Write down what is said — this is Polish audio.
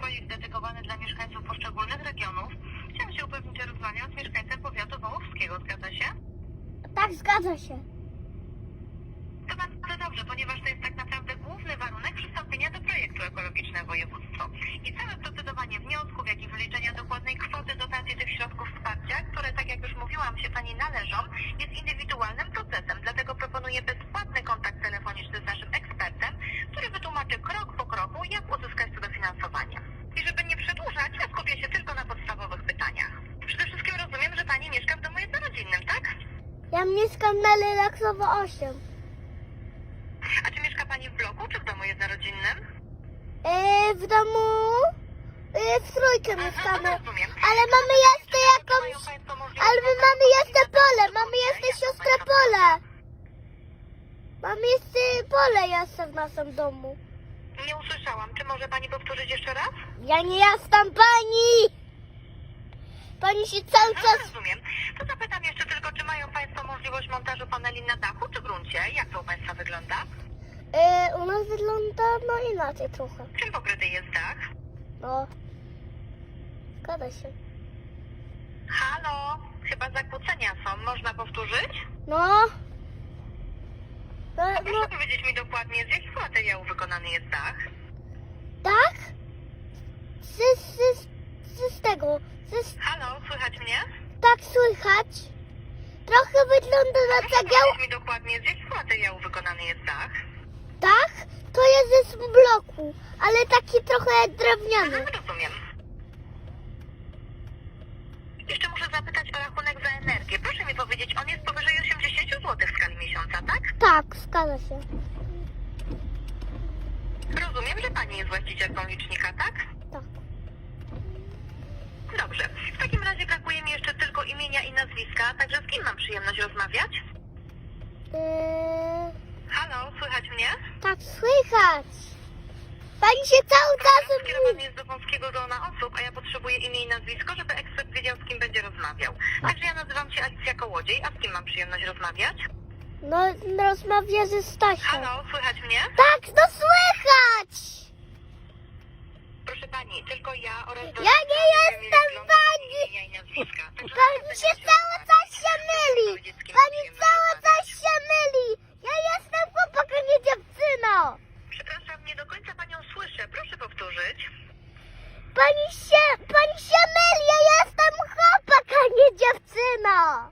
projekt dedykowany dla mieszkańców poszczególnych regionów. Chciałam się upewnić, że rozmawiam z mieszkańcem powiatu wołowskiego. Zgadza się? Tak, zgadza się. To bardzo dobrze, ponieważ to jest tak naprawdę główny warunek przystąpienia do projektu ekologiczne województwo. I całe procedowanie wniosków, jak i wyliczenia dokładnej kwoty dotacji tych środków wsparcia, które, tak jak już mówiłam, się Pani należą, jest indywidualnym procesem. Dlatego proponuję bezpłatny kontakt telefoniczny z naszym ekspertem, który wytłumaczy krok po kroku, jak uzyskać to dofinansowanie. I żeby nie przedłużać, ja skupię się tylko na podstawowych pytaniach. Przede wszystkim rozumiem, że Pani mieszka w domu jednorodzinnym, tak? Ja mieszkam na Relaksowo 8. A czy mieszka Pani w bloku, czy w domu jednorodzinnym? E, w domu e, w trójkę mieszkamy. no rozumiem. Ale mamy jeszcze jakąś... Mają państwo możliwość Ale my mamy jeszcze pole, mamy jeszcze siostrę pole. Mamy jeszcze pole jeszcze w naszym domu. Nie usłyszałam. Czy może pani powtórzyć jeszcze raz? Ja nie jestem pani! Pani się cały No, czas... rozumiem. To jeszcze tylko, czy mają państwo możliwość montażu paneli na dachu czy gruncie? Jak to u państwa wygląda? E, u nas wygląda no inaczej trochę. Czym pokryty jest dach? No. Zgadza się. Halo? Chyba zakłócenia są. Można powtórzyć? No. No, A no proszę powiedzieć mi dokładnie, z jakiego materiału wykonany jest dach? tak? Z, z, z, z tego. Z, Halo, słychać mnie? tak słychać. Trochę wygląda na cegieł. powiedzieć mi dokładnie, z jakiego materiału wykonany jest dach? Tak? To jest z bloku, ale taki trochę drewniany. Mhm, rozumiem. Jeszcze muszę zapytać o rachunek za energię. Proszę mi powiedzieć, on jest powyżej 80 zł w skali miesiąca, tak? Tak, zgadza się. Rozumiem, że pani jest właścicielką licznika, tak? Tak. Dobrze. W takim razie brakuje mi jeszcze tylko imienia i nazwiska, także z kim mam przyjemność rozmawiać? Eee, Halo, słychać mnie? tak słychać. Pani się cały czas... Skierowany jest do wąskiego grona osób, a ja potrzebuję imię i nazwisko, żeby ekspert wiedział, z kim będzie rozmawiał. Także ja nazywam się Alicja Kołodziej, a z kim mam przyjemność rozmawiać? No, rozmawia ze Stasią. Halo, słychać mnie? Tak, no słychać! Proszę pani, tylko ja oraz... Ja nie jestem pani! Pani się cały czas się myli! Pani cały czas się myli! Ja jestem chłopak, a nie dziewczyna! Przepraszam, nie do końca panią słyszę. Proszę powtórzyć. Pani się, pani się myli! Ja jestem chłopak, a nie dziewczyna!